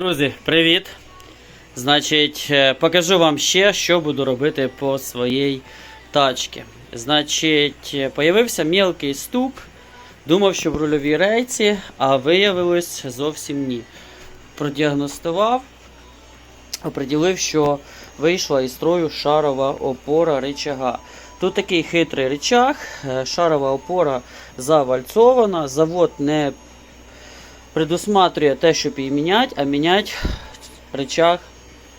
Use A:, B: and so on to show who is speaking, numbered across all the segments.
A: Друзі, привіт! Значить, е, покажу вам ще, що буду робити по своїй тачці. Значить, е, появився мілкий стук. Думав, що в рульовій рейці, а виявилось зовсім ні. Продіагностував, оприділив, що вийшла із строю шарова опора рычага. Тут такий хитрий рычаг, е, шарова опора завальцована, завод не предусматриває те, щоб її міняти, а міняти речах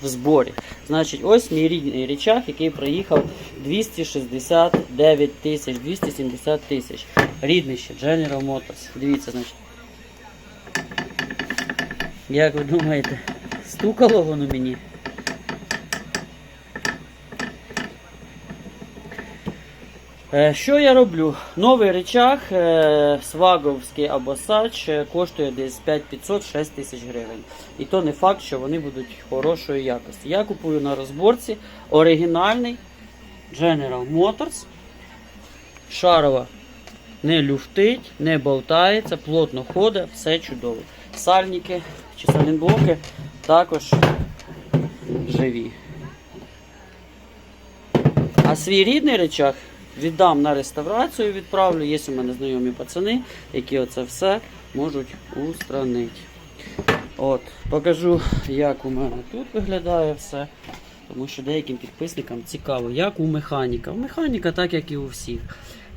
A: в зборі. Значить, ось мій рідний речах, який проїхав 269 тисяч, 270 тисяч. Рідний ще General Motors. Дивіться, значить. Як ви думаєте, стукало воно мені? Що я роблю? Новий рычаг е, сваговський або сач е, коштує десь 5500-6 тисяч гривень. І то не факт, що вони будуть хорошої якості. Я купую на розборці оригінальний General Motors. Шарова не люфтить, не болтається, плотно ходить, все чудово. Сальники чи салінблоки також живі. А свій рідний речах віддам на реставрацію, відправлю. Є у мене знайомі пацани, які оце все можуть устранити. От, покажу, як у мене тут виглядає все. Тому що деяким підписникам цікаво, як у механіка. У механіка, так як і у всіх.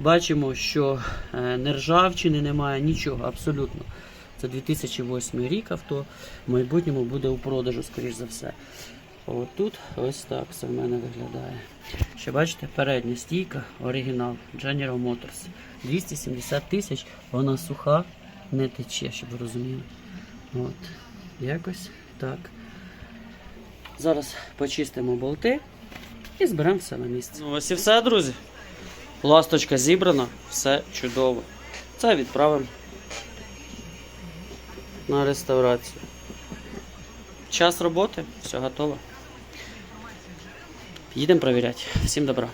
A: Бачимо, що е, не ржавчини немає, нічого, абсолютно. Це 2008 рік авто, в майбутньому буде у продажу, скоріш за все. От тут ось так все в мене виглядає. Ще бачите, передня стійка, оригінал General Motors. 270 тисяч, вона суха, не тече, щоб ви розуміли. От, якось так. Зараз почистимо болти і зберемо все на місце. Ну ось і все, друзі. Ласточка зібрана, все чудово. Це відправимо на реставрацію. Час роботи, все готово. Їдемо перевіряти. Всім добра.